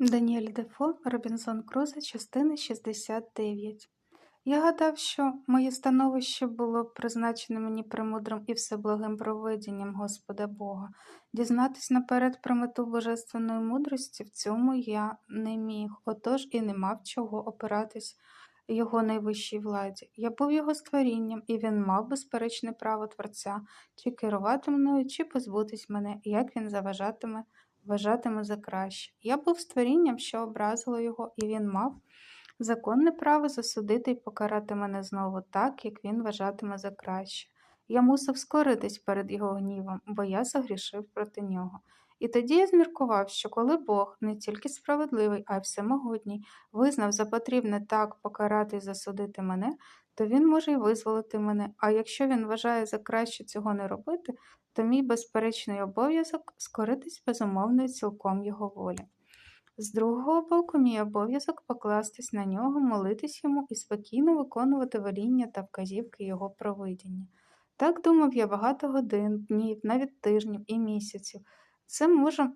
Даніель Дефо, Робінзон Крузо, частина 69. Я гадав, що моє становище було призначене мені премудрим і всеблагим провидінням Господа Бога. Дізнатись наперед про мету божественної мудрості в цьому я не міг, отож і не мав чого опиратись його найвищій владі. Я був його створінням, і він мав безперечне право Творця, чи керувати мною, чи позбутись мене, як він заважатиме вважатиме за краще. Я був створінням, що образило його, і він мав законне право засудити і покарати мене знову так, як він вважатиме за краще. Я мусив скоритись перед його гнівом, бо я загрішив проти нього. І тоді я зміркував, що коли Бог не тільки справедливий, а й всемогутній, визнав за потрібне так покарати і засудити мене, то він може й визволити мене, а якщо він вважає за краще цього не робити, то мій безперечний обов'язок скоритись безумовно і цілком його волі. З другого боку, мій обов'язок покластись на нього, молитись йому і спокійно виконувати воління та вказівки його провидіння. Так думав я багато годин, днів, навіть тижнів і місяців. Це може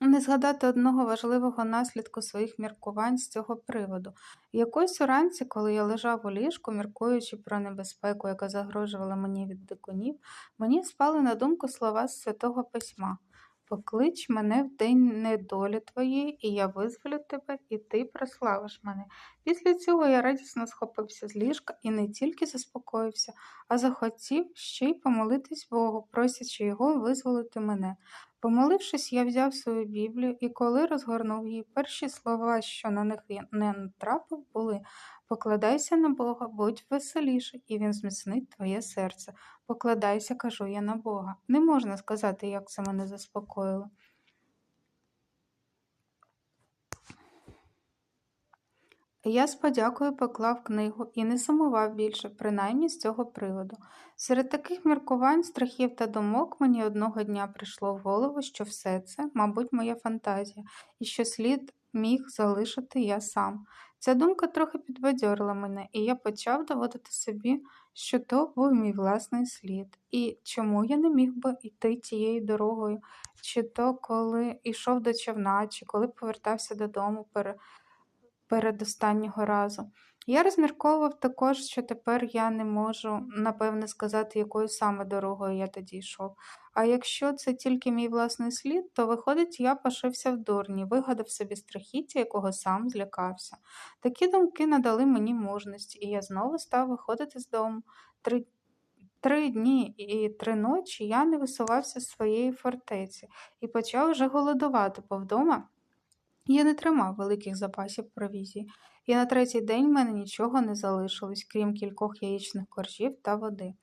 не згадати одного важливого наслідку своїх міркувань з цього приводу. Якось уранці, коли я лежав у ліжку, міркуючи про небезпеку, яка загрожувала мені від дикунів, мені спали на думку слова з святого письма. Поклич мене в день недолі твоєї, і я визволю тебе, і ти прославиш мене. Після цього я радісно схопився з ліжка і не тільки заспокоївся, а захотів ще й помолитись Богу, просячи його визволити мене. Помолившись, я взяв свою Біблію і коли розгорнув її, перші слова, що на них не натрапив, були Покладайся на Бога, будь веселіший, і Він зміцнить твоє серце. Покладайся, кажу я на Бога. Не можна сказати, як це мене заспокоїло. Я з подякою поклав книгу і не сумував більше, принаймні з цього приводу. Серед таких міркувань, страхів та думок мені одного дня прийшло в голову, що все це, мабуть, моя фантазія, і що слід міг залишити я сам. Ця думка трохи підбадьорила мене, і я почав доводити собі, що то був мій власний слід, і чому я не міг би йти тією дорогою, чи то коли йшов до човна, чи коли повертався додому перед передостаннього разу. Я розмірковував також, що тепер я не можу, напевне, сказати, якою саме дорогою я тоді йшов. А якщо це тільки мій власний слід, то, виходить, я пошився в дурні, вигадав собі страхіття, якого сам злякався. Такі думки надали мені мужності, і я знову став виходити з дому. Три Три дні і три ночі я не висувався з своєї фортеці і почав вже голодувати, бо вдома я не тримав великих запасів провізії, і на третій день в мене нічого не залишилось, крім кількох яєчних коржів та води.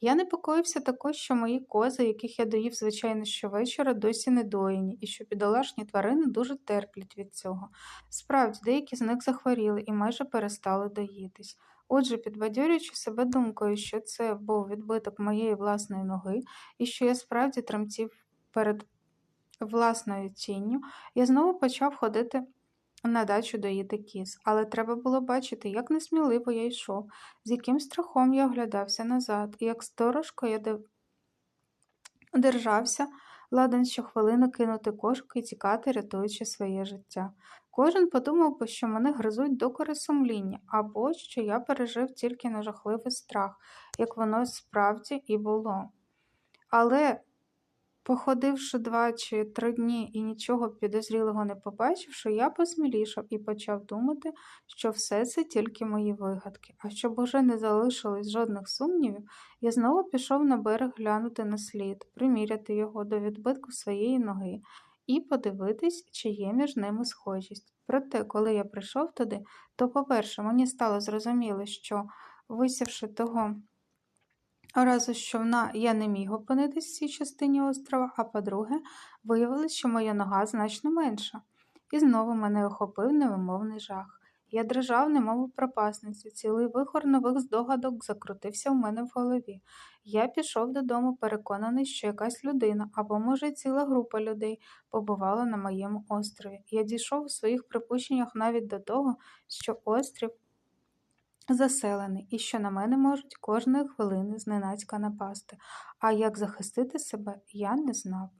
Я непокоївся також, що мої кози, яких я доїв, звичайно, щовечора, досі не доїні, і що бідолашні тварини дуже терплять від цього. Справді, деякі з них захворіли і майже перестали доїтись. Отже, підбадьорюючи себе думкою, що це був відбиток моєї власної ноги, і що я справді тремтів перед власною тінню, я знову почав ходити на дачу доїти кіз, але треба було бачити, як несміливо я йшов, з яким страхом я оглядався назад, і як сторожко я держався, ладен щохвилини кинути кошик і тікати, рятуючи своє життя. Кожен подумав би, що мене гризуть докори сумління, або що я пережив тільки на жахливий страх, як воно справді і було. Але Походивши два чи три дні і нічого підозрілого не побачивши, я посмілішав і почав думати, що все це тільки мої вигадки, а щоб уже не залишилось жодних сумнівів, я знову пішов на берег глянути на слід, приміряти його до відбитку своєї ноги і подивитись, чи є між ними схожість. Проте, коли я прийшов туди, то, по-перше, мені стало зрозуміло, що, висівши того Разу з човна я не міг опинитись в цій частині острова, а по-друге, виявилось, що моя нога значно менша, і знову мене охопив невимовний жах. Я дрижав, немов у пропасниці, цілий вихор нових здогадок закрутився в мене в голові. Я пішов додому, переконаний, що якась людина або, може, ціла група людей побувала на моєму острові. Я дійшов у своїх припущеннях навіть до того, що острів заселений і що на мене можуть кожної хвилини зненацька напасти, а як захистити себе, я не знав.